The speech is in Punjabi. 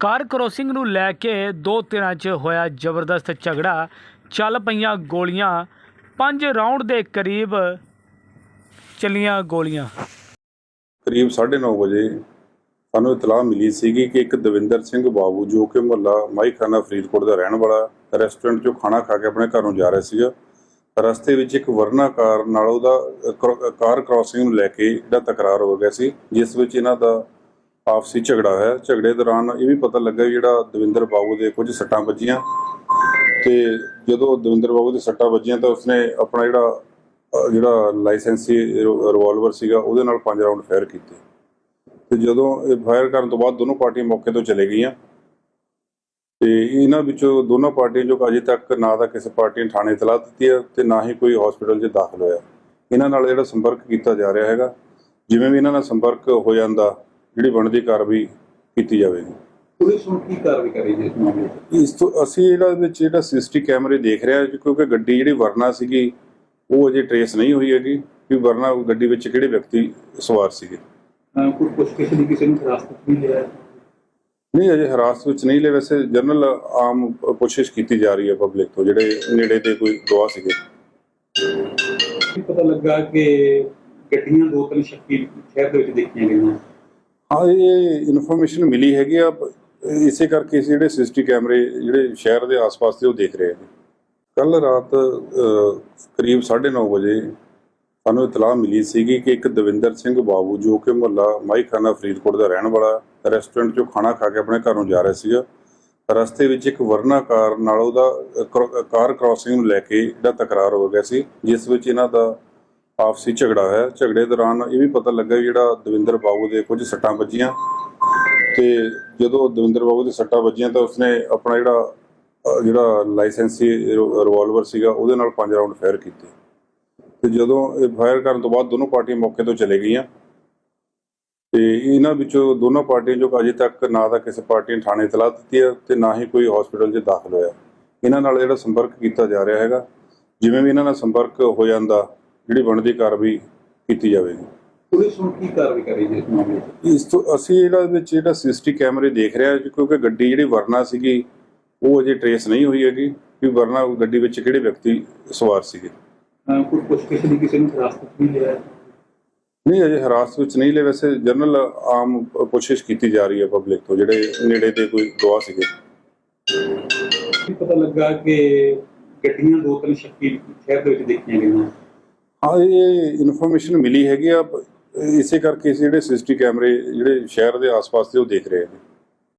ਕਾਰ ਕ੍ਰੋਸਿੰਗ ਨੂੰ ਲੈ ਕੇ ਦੋ ਧਿਰਾਂ 'ਚ ਹੋਇਆ ਜ਼ਬਰਦਸਤ ਝਗੜਾ। ਚੱਲ ਪਈਆਂ ਗੋਲੀਆਂ। 5 ਰਾਉਂਡ ਦੇ ਕਰੀਬ ਚੱਲੀਆਂ ਗੋਲੀਆਂ। ਕਰੀਬ 9:30 ਵਜੇ ਸਾਨੂੰ ਇਤਲਾਹ ਮਿਲੀ ਸੀਗੀ ਕਿ ਇੱਕ ਦਵਿੰਦਰ ਸਿੰਘ ਬਾਬੂ ਜੋ ਕਿ ਮੁਹੱਲਾ ਮਾਈਖਾਨਾ ਫਰੀਦਕੋਟ ਦਾ ਰਹਿਣ ਵਾਲਾ ਰੈਸਟੋਰੈਂਟ 'ਚੋਂ ਖਾਣਾ ਖਾ ਕੇ ਆਪਣੇ ਘਰ ਨੂੰ ਜਾ ਰਿਹਾ ਸੀਗਾ। ਰਸਤੇ ਵਿੱਚ ਇੱਕ ਵਰਨਾ ਕਾਰ ਨਾਲ ਉਹਦਾ ਅ, ਕਾਰ ਕ੍ਰਾਸਿੰਗ ਨੂੰ ਲੈ ਕੇ ਜਿਹੜਾ ਤਕਰਾਰ ਹੋ ਗਿਆ ਸੀ ਜਿਸ ਵਿੱਚ ਇਹਨਾਂ ਦਾ ਆਪਸੀ ਝਗੜਾ ਹੋਇਆ। ਝਗੜੇ ਦੌਰਾਨ ਇਹ ਵੀ ਪਤਾ ਲੱਗਾ ਜਿਹੜਾ ਦਵਿੰਦਰ ਬਾਬੂ ਦੇ ਕੁਝ ਸੱਟਾਂ ਵੱਜੀਆਂ ਤੇ ਜਦੋਂ ਦਵਿੰਦਰ ਬਾਬੂ ਦੇ ਸੱਟਾਂ ਵੱਜੀਆਂ ਤਾਂ ਉਸਨੇ ਆਪਣਾ ਜਿਹੜਾ ਅ, ਜਿਹੜਾ ਲਾਇਸੈਂਸੀ ਰਿਵਾਲਵਰ ਸੀਗਾ ਉਹਦੇ ਨਾਲ ਪੰਜ ਰਾਉਂਡ ਫਾਇਰ ਕੀਤੇ। ਤੇ ਜਦੋਂ ਇਹ ਫਾਇਰ ਕਰਨ ਤੋਂ ਬਾਅਦ ਦੋਨੋਂ ਪਾਰਟੀਆਂ ਮੌਕੇ ਤੋਂ ਚਲੇ ਗਈਆਂ। ਤੇ ਇਹਨਾਂ ਵਿੱਚੋਂ ਦੋਨੋਂ ਪਾਰਟੀਆਂ ਜੋ ਅਜੇ ਤੱਕ ਨਾ ਤਾਂ ਕਿਸੇ ਪਾਰਟੀ ਨੇ ਥਾਣੇ ਇਤਲਾਹ ਦਿੱਤੀ ਹੈ ਤੇ ਨਾ ਹੀ ਕੋਈ ਹਸਪੀਟਲ 'ਚ ਦਾਖਲ ਹੋਇਆ। ਇਹਨਾਂ ਨਾਲ ਜਿਹੜਾ ਸੰਪਰਕ ਕੀਤਾ ਜਾ ਰਿਹਾ ਹੈਗਾ ਜਿਵੇਂ ਵੀ ਇਹਨਾਂ ਨਾਲ ਸੰਪਰਕ ਹੋ ਜਾਂਦਾ ਜਿਹੜੀ ਬਣਦੀ ਕਾਰਵਾਈ ਕੀਤੀ ਜਾਵੇਗੀ। ਪੁਲਿਸ ਹੁਣ ਕੀ ਕਾਰਵਾਈ ਕਰ ਇਸ ਮਾਮਲੇ 'ਚ ਇਸ ਤੋਂ ਅਸੀਂ ਇਹਦਾ ਵਿੱਚ ਜਿਹੜਾ ਸੀਸੀਟੀ ਕੈਮਰੇ ਦੇਖ ਰਿਹਾ ਕਿਉਂਕਿ ਗੱਡੀ ਜਿਹੜੀ ਵਰਨਾ ਸੀਗੀ ਉਹ ਅਜੇ ਟਰੇਸ ਨਹੀਂ ਹੋਈ ਹੈਗੀ ਕਿ ਵਰਨਾ ਗੱਡੀ ਵਿੱਚ ਕਿਹੜੇ ਵਿਅਕਤੀ ਸਵਾਰ ਸੀਗੇ। ਅਹ ਕੋਈ ਪੁੱਛਗਿੱਛ ਲਈ ਕਿਸੇ ਨੂੰ ਹਿਰਾਸਤ ਵੀ ਲਿਆ? ਨਹੀਂ ਅਜੇ ਹਰਾਸ ਵਿੱਚ ਨਹੀਂ ਲੈ ਵੈਸੇ ਜਨਰਲ ਆਮ ਕੋਸ਼ਿਸ਼ ਕੀਤੀ ਜਾ ਰਹੀ ਹੈ ਪਬਲਿਕ ਤੋਂ ਜਿਹੜੇ ਨੇੜੇ ਦੇ ਕੋਈ ਗਵਾਹ ਸੀਗੇ। ਪਤਾ ਲੱਗਾ ਕਿ ਗੱਡੀਆਂ ਦੋ ਤਿੰਨ ਸ਼ੱਕੀ ਸ਼ਹਿਰ ਦੇ ਵਿੱਚ ਦੇਖੀਆਂ ਗਈਆਂ। ਹਾਂ ਇਹ ਇਨਫੋਰਮੇਸ਼ਨ ਮਿਲੀ ਹੈਗੀ ਆ ਇਸੇ ਕਰਕੇ ਅਸੀਂ ਜਿਹੜੇ ਸਿਸਟੀ ਕੈਮਰੇ ਜਿਹੜੇ ਸ਼ਹਿਰ ਦੇ ਆਸ-ਪਾਸ ਦੇ ਉਹ ਦੇਖ ਰਹੇ ਨੇ ਕੱਲ ਰਾਤ ਅਹ, ਕਰੀਬ 9:30 ਵਜੇ ਸਾਨੂੰ ਇਤਲਾਹ ਮਿਲੀ ਸੀਗੀ ਕਿ ਇੱਕ ਦਵਿੰਦਰ ਸਿੰਘ ਬਾਬੂ ਜੋ ਕਿ ਮੁਹੱਲਾ ਮਾਈਖਾਨਾ ਫਰੀਦਕੋਟ ਦਾ ਰਹਿਣ ਵਾਲਾ ਰੈਸਟੋਰੈਂਟ 'ਚੋਂ ਖਾਣਾ ਖਾ ਕੇ ਆਪਣੇ ਘਰ ਨੂੰ ਜਾ ਰਿਹਾ ਸੀਗਾ। ਰਸਤੇ ਵਿੱਚ ਇੱਕ ਵਰਨਾ ਕਾਰ ਨਾਲ ਉਹਦਾ ਕਰੋ- ਕਾਰ ਕ੍ਰਾਸਿੰਗ ਨੂੰ ਲੈ ਕੇ ਜਿਹੜਾ ਤਕਰਾਰ ਹੋ ਗਿਆ ਸੀ ਜਿਸ ਵਿੱਚ ਇਹਨਾਂ ਦਾ ਆਪਸੀ ਝਗੜਾ ਹੋਇਆ। ਝਗੜੇ ਦੌਰਾਨ ਇਹ ਵੀ ਪਤਾ ਲੱਗਾ ਜਿਹੜਾ ਦਵਿੰਦਰ ਬਾਬੂ ਦੇ ਕੁਝ ਸੱਟਾਂ ਵੱਜੀਆਂ। ਤੇ ਜਦੋਂ ਦਵਿੰਦਰ ਬਾਬੂ ਦੇ ਸੱਟਾਂ ਵੱਜੀਆਂ ਤਾਂ ਉਸਨੇ ਆਪਣਾ ਜਿਹੜਾ ਅ, ਜਿਹੜਾ ਲਾਇਸੈਂਸੀ ਰਿਵਾਲਵਰ ਸੀਗਾ ਉਹਦੇ ਨਾਲ ਪੰਜ ਰਾਉਂਡ ਫਾਇਰ ਕੀਤੇ। ਤੇ ਜਦੋਂ ਇਹ ਫਾਇਰ ਕਰਨ ਤੋਂ ਬਾਅਦ ਦੋਨੋਂ ਪਾਰਟੀਆਂ ਮੌਕੇ ਤੋਂ ਚਲੇ ਗਈਆਂ। ਤੇ ਇਹਨਾਂ ਵਿੱਚੋਂ ਦੋਨੋਂ ਪਾਰਟੀਆਂ ਜੋ ਅਜੇ ਤੱਕ ਨਾ ਤਾਂ ਕਿਸੇ ਪਾਰਟੀ ਨੇ ਥਾਣੇ ਇਤਲਾਹ ਦਿੱਤੀ ਹੈ ਤੇ ਨਾ ਹੀ ਕੋਈ ਹਸਪੀਟਲ 'ਚ ਦਾਖਲ ਹੋਇਆ। ਇਹਨਾਂ ਨਾਲ ਜਿਹੜਾ ਸੰਪਰਕ ਕੀਤਾ ਜਾ ਰਿਹਾ ਹੈਗਾ ਜਿਵੇਂ ਵੀ ਇਹਨਾਂ ਨਾਲ ਸੰਪਰਕ ਹੋ ਜਾਂਦਾ ਜਿਹੜੀ ਬਣਦੀ ਕਾਰਵਾਈ ਕੀਤੀ ਜਾਵੇਗੀ। ਪੁਲਿਸ ਹੁਣ ਕੀ ਕਾਰਵਾਈ ਕਰ ਹੈ ਇਸ ਮਾਮਲੇ 'ਚ ਇਸ ਤੋਂ ਅਸੀਂ ਇਹਦਾ ਵਿੱਚ ਜਿਹੜਾ ਸੀਸੀਟੀ ਕੈਮਰੇ ਦੇਖ ਰਿਹਾ ਕਿਉਂਕਿ ਗੱਡੀ ਜਿਹੜੀ ਵਰਨਾ ਸੀਗੀ ਉਹ ਅਜੇ ਟਰੇਸ ਨਹੀਂ ਹੋਈ ਹੈਗੀ ਕਿ ਵਰਨਾ ਗੱਡੀ ਵਿੱਚ ਕਿਹੜੇ ਵਿਅਕਤੀ ਸਵਾਰ ਸੀਗੇ। ਅਹ ਕੋਈ ਪੁੱਛਗਿੱਛ ਲਈ ਕਿਸੇ ਨੂੰ ਹਿਰਾਸਤ ਵੀ ਲਿਆ? ਨਹੀਂ ਅਜੇ ਹਰਾਸ ਵਿੱਚ ਨਹੀਂ ਲੈ ਵੈਸੇ ਜਨਰਲ ਆਮ ਕੋਸ਼ਿਸ਼ ਕੀਤੀ ਜਾ ਰਹੀ ਹੈ ਪਬਲਿਕ ਤੋਂ ਜਿਹੜੇ ਨੇੜੇ ਦੇ ਕੋਈ ਗਵਾਹ ਸੀਗੇ। ਪਤਾ ਲੱਗਾ ਕਿ ਗੱਡੀਆਂ ਦੋ ਤਿੰਨ ਸ਼ੱਕੀ ਸ਼ਹਿਰ ਦੇ ਵਿੱਚ ਦੇਖੀਆਂ ਗਈਆਂ। ਹਾਂ, ਇਹ ਇਨਫੋਰਮੇਸ਼ਨ ਮਿਲੀ ਹੈਗੀ ਆ ਇਸੇ ਕਰਕੇ ਅਸੀਂ ਜਿਹੜੇ ਸਿਸਟੀ ਕੈਮਰੇ ਜਿਹੜੇ ਸ਼ਹਿਰ ਦੇ ਆਸ-ਪਾਸ ਦੇ ਉਹ ਦੇਖ ਰਹੇ ਨੇ